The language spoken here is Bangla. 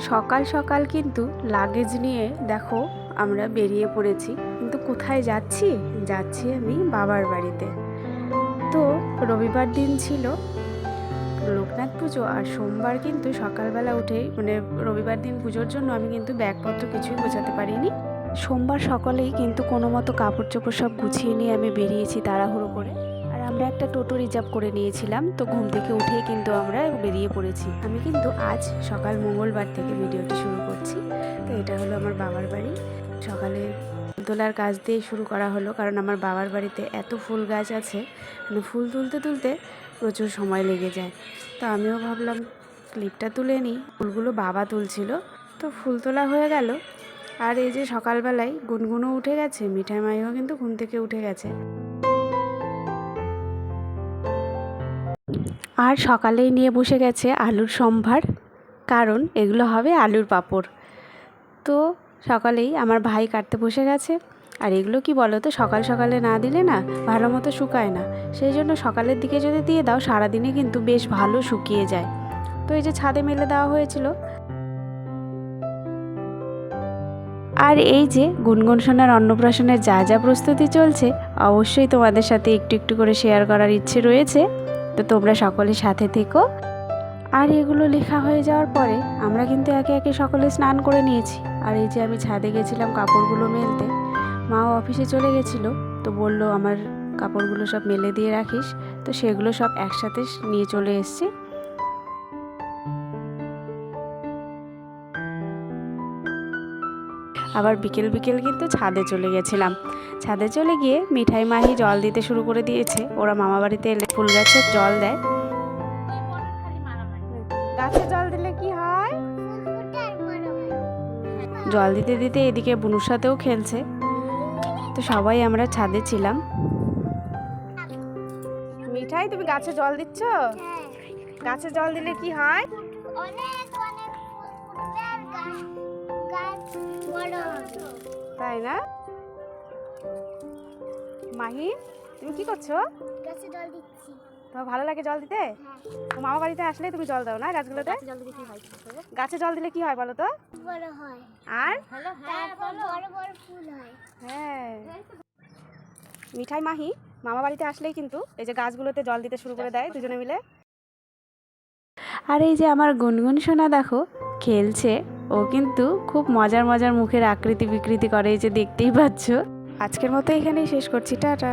সকাল সকাল কিন্তু লাগেজ নিয়ে দেখো আমরা বেরিয়ে পড়েছি। কিন্তু কোথায় যাচ্ছি? যাচ্ছি আমি বাবার বাড়িতে। তো রবিবার দিন ছিল লোকনাথ পুজো আর সোমবার কিন্তু সকালবেলা উঠেই মানে রবিবার দিন পুজোর জন্য আমি কিন্তু ব্যাগপত্র কিছুই গোছাতে পারিনি। সোমবার সকালেই কিন্তু কোনো মতো কাপড় চোপড় সব গুছিয়ে নিয়ে আমি বেরিয়েছি তাড়াহুড়ো করে। আমরা একটা টোটো রিজার্ভ করে নিয়েছিলাম, তো ঘুম থেকে উঠেই কিন্তু আমরা বেরিয়ে পড়েছি। আমি কিন্তু আজ সকাল মঙ্গলবার থেকে ভিডিওটি শুরু করছি, তো এটা হলো আমার বাবার বাড়ি। সকালে তোলার কাজ দিয়ে শুরু করা হলো, কারণ আমার বাবার বাড়িতে এত ফুল গাছ আছে মানে ফুল তুলতে তুলতে প্রচুর সময় লেগে যায়। তো আমিও ভাবলাম, ক্লিপটা তুলে নিই। ফুলগুলো বাবা তুলছিল, তো ফুল তোলা হয়ে গেল। আর এই যে সকালবেলায় গুনগুনও উঠে গেছে, মিঠাই মাইও কিন্তু ঘুম থেকে উঠে গেছে। আর সকালেই নিয়ে বসে গেছে আলুর সম্ভার, কারণ এগুলো হবে আলুর পাঁপড়। তো সকালেই আমার ভাই কাটতে বসে গেছে। আর এগুলো কি বলো তো সকাল সকালে না দিলে না ভালো মতো শুকায় না। সেই জন্য সকালের দিকে যদি দিয়ে দাও, সারাদিনে কিন্তু বেশ ভালো শুকিয়ে যায়। তো এই যে ছাদে মেলে দেওয়া হয়েছিল। আর এই যে গুনগুন সোনার অন্নপ্রাশনের যা যা প্রস্তুতি চলছে, অবশ্যই তোমাদের সাথে একটু একটু করে শেয়ার করার ইচ্ছে রয়েছে। তো তোমরা সকলে সাথে থেকো। আর এগুলো লেখা হয়ে যাওয়ার পরে আমরা কিন্তু একে একে সকলে স্নান করে নিয়েছি। আর এই যে আমি ছাদে গেছিলাম কাপড়গুলো মেলতে, মাও অফিসে চলে গেছিল, তো বলল, আমার কাপড়গুলো সব মেলে দিয়ে রাখিস। তো সেগুলো সব একসাথে নিয়ে চলে এসছি। আবার বিকেল বিকেল কিন্তু ছাদে চলে গেছিলাম। ছাদে চলে গিয়ে মিঠাই মাহি জল দিতে শুরু করে দিয়েছে। ওরা মামা বাড়িতে এলে ফুল গাছে জল দেয়। গাছে জল দিলে কি হয়? জল দিতে দিতে এদিকে বুনুর সাথেও খেলছে। তো সবাই আমরা ছাদে ছিলাম। মিঠাই তুমি গাছে জল দিচ্ছ? গাছে জল দিলে কি হয়? অনেক অনেক তাই না? মাহি তুমি কি করছ? গাছে জল দিচ্ছি। তোমার ভালো লাগে জল দিতে? হ্যাঁ। তো মামা বাড়িতে আসলে তুমি জল দাও না গাছগুলোতে? গাছে জল দিলে কি হয় বলো তো? বড় হয়। আর? বড় বড় ফুল হয়। হ্যাঁ। মিঠাই মাহি মামা বাড়িতে আসলেই কিন্তু এই যে গাছগুলোতে জল দিতে শুরু করে দেয় দুজনে মিলে। আর এই যে আমার গুনগুন সোনা দেখো খেলছে। ও কিন্তু খুব মজার মজার মুখের আকৃতি বিকৃতি করে যে দেখতেই পাচ্ছ। আজকের মতো এখানেই শেষ করছি, টাটা।